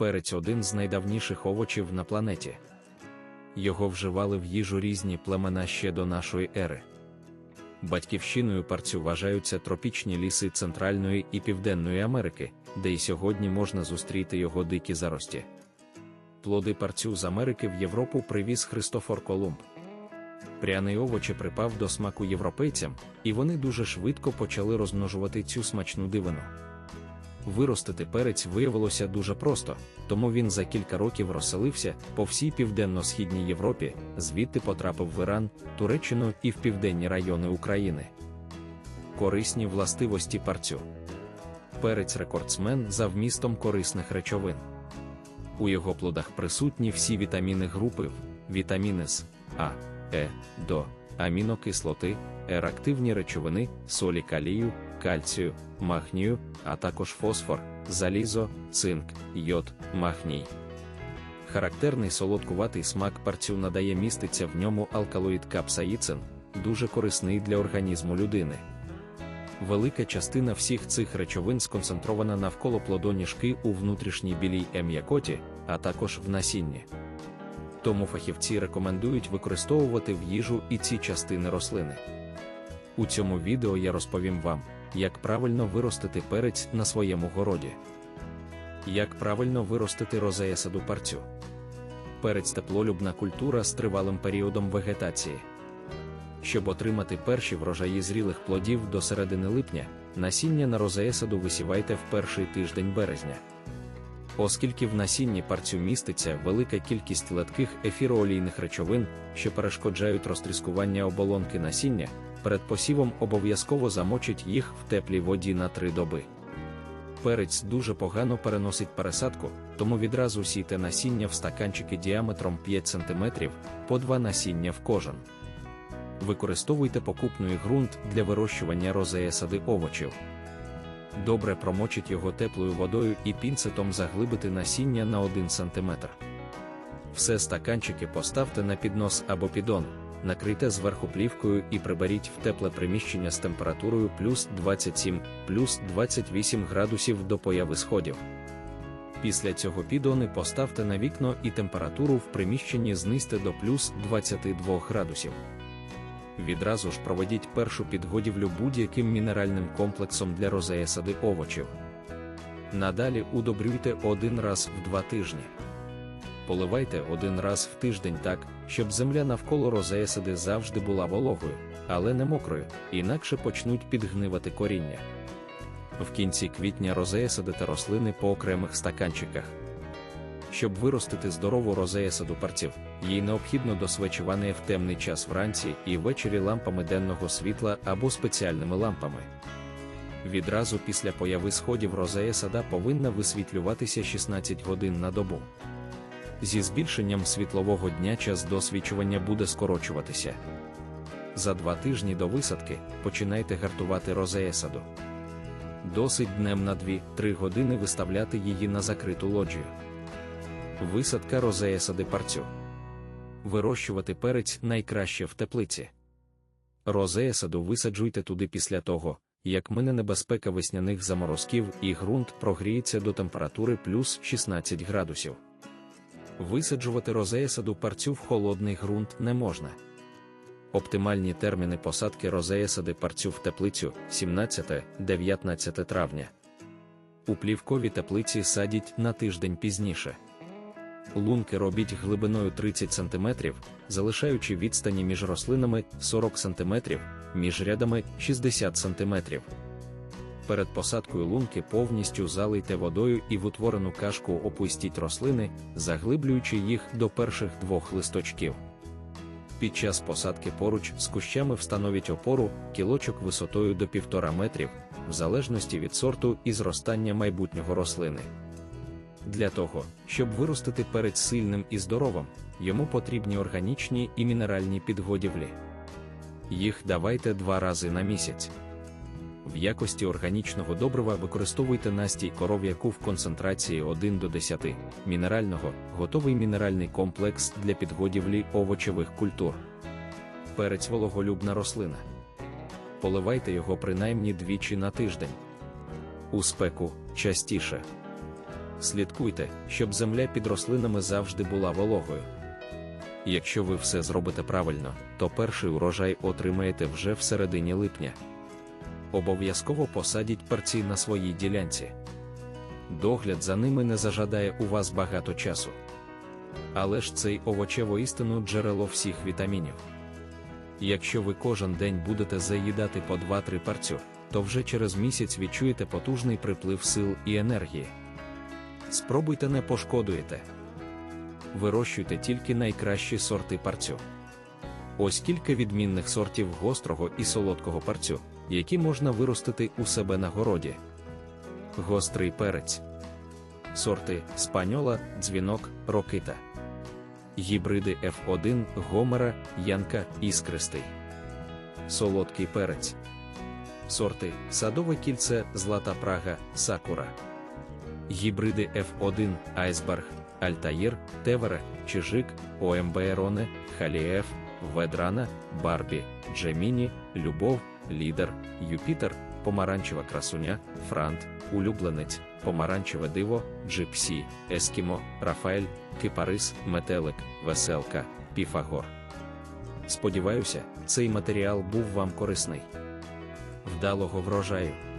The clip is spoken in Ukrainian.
Перець один з найдавніших овочів на планеті. Його вживали в їжу різні племена ще до нашої ери. Батьківщиною парцю вважаються тропічні ліси Центральної і Південної Америки, де й сьогодні можна зустріти його дикі зарості. Плоди парцю з Америки в Європу привіз Христофор Колумб. Пряний овочі припав до смаку європейцям, і вони дуже швидко почали розмножувати цю смачну дивину. Виростити перець виявилося дуже просто, тому він за кілька років розселився по всій південно-східній Європі, звідти потрапив в Іран, Туреччину і в південні райони України. Корисні властивості парцю. Перець рекордсмен за вмістом корисних речовин. У його плодах присутні всі вітаміни групи вітаміни С, А, Е, До, амінокислоти, ерактивні речовини, солі калію, кальцію, магнію, а також фосфор, залізо, цинк, йод, магній. Характерний солодкуватий смак парцю надає міститься в ньому алкалоїд капсаїцин, дуже корисний для організму людини. Велика частина всіх цих речовин сконцентрована навколо плодоніжки у внутрішній білій ем'якоті, а також в насінні. Тому фахівці рекомендують використовувати в їжу і ці частини рослини. У цьому відео я розповім вам, як правильно виростити перець на своєму городі. Як правильно виростити розея саду парцю. Перець теплолюбна культура з тривалим періодом вегетації. Щоб отримати перші врожаї зрілих плодів до середини липня, насіння на розеесаду висівайте в перший тиждень березня. Оскільки в насінні парцю міститься велика кількість летких ефіроолійних речовин, що перешкоджають розтріскування оболонки насіння, перед посівом обов'язково замочить їх в теплій воді на три доби. Перець дуже погано переносить пересадку, тому відразу сійте насіння в стаканчики діаметром 5 см по два насіння в кожен. Використовуйте покупний ґрунт для вирощування розея сади овочів. Добре промочіть його теплою водою і пінцетом заглибити насіння на 1 см. Все стаканчики поставте на піднос або підон, накрийте зверху плівкою і приберіть в тепле приміщення з температурою плюс 27, плюс 28 градусів до появи сходів. Після цього підони поставте на вікно і температуру в приміщенні знизьте до плюс 22 градусів. Відразу ж проведіть першу підгодівлю будь-яким мінеральним комплексом для розея сади овочів. Надалі удобрюйте один раз в два тижні. Поливайте один раз в тиждень так, щоб земля навколо розея сади завжди була вологою, але не мокрою, інакше почнуть підгнивати коріння. В кінці квітня розея садите рослини по окремих стаканчиках. Щоб виростити здорову розея саду парців, їй необхідно досвечування в темний час вранці і ввечері лампами денного світла або спеціальними лампами. Відразу після появи сходів розея сада повинна висвітлюватися 16 годин на добу. Зі збільшенням світлового дня час досвічування буде скорочуватися. За два тижні до висадки починайте гартувати розея саду. Досить днем на 2-3 години виставляти її на закриту лоджію. Висадка розея сади парцю. Вирощувати перець найкраще в теплиці. Розея саду висаджуйте туди після того, як мине небезпека весняних заморозків і ґрунт прогріється до температури плюс 16 градусів. Висаджувати розея саду парцю в холодний ґрунт не можна. Оптимальні терміни посадки розея сади парцю в теплицю 17-19 травня. У плівковій теплиці садіть на тиждень пізніше. Лунки робіть глибиною 30 см, залишаючи відстані між рослинами 40 см, між рядами 60 см. Перед посадкою лунки повністю залийте водою і в утворену кашку опустіть рослини, заглиблюючи їх до перших двох листочків. Під час посадки поруч з кущами встановіть опору кілочок висотою до 1,5 метрів, в залежності від сорту і зростання майбутнього рослини. Для того, щоб виростити перець сильним і здоровим, йому потрібні органічні і мінеральні підгодівлі. Їх давайте два рази на місяць. В якості органічного добрива використовуйте настій коров'яку в концентрації 1 до 10, мінерального, готовий мінеральний комплекс для підгодівлі овочевих культур. Перець вологолюбна рослина. Поливайте його принаймні двічі на тиждень. У спеку частіше. Слідкуйте, щоб земля під рослинами завжди була вологою. Якщо ви все зробите правильно, то перший урожай отримаєте вже в середині липня. Обов'язково посадіть перці на своїй ділянці. Догляд за ними не зажадає у вас багато часу. Але ж цей овочево істину джерело всіх вітамінів. Якщо ви кожен день будете заїдати по 2-3 парцю, то вже через місяць відчуєте потужний приплив сил і енергії. Спробуйте не пошкодуєте. Вирощуйте тільки найкращі сорти парцю. Ось кілька відмінних сортів гострого і солодкого парцю, які можна виростити у себе на городі. Гострий перець. Сорти спаньола, дзвінок, рокита. Гібриди F1, Гомера, Янка, Іскристий. Солодкий перець. Сорти садове кільце, Злата Прага, Сакура. Гібриди F1, Айсберг, Альтаїр, Тевере, Чижик, ОМБ Ероне, Халіеф, Ведрана, Барбі, Джеміні, Любов, Лідер, Юпітер, Помаранчева красуня, Франт, Улюбленець, Помаранчеве диво, Джипсі, Ескімо, Рафаель, Кипарис, Метелик, Веселка, Піфагор. Сподіваюся, цей матеріал був вам корисний. Вдалого врожаю!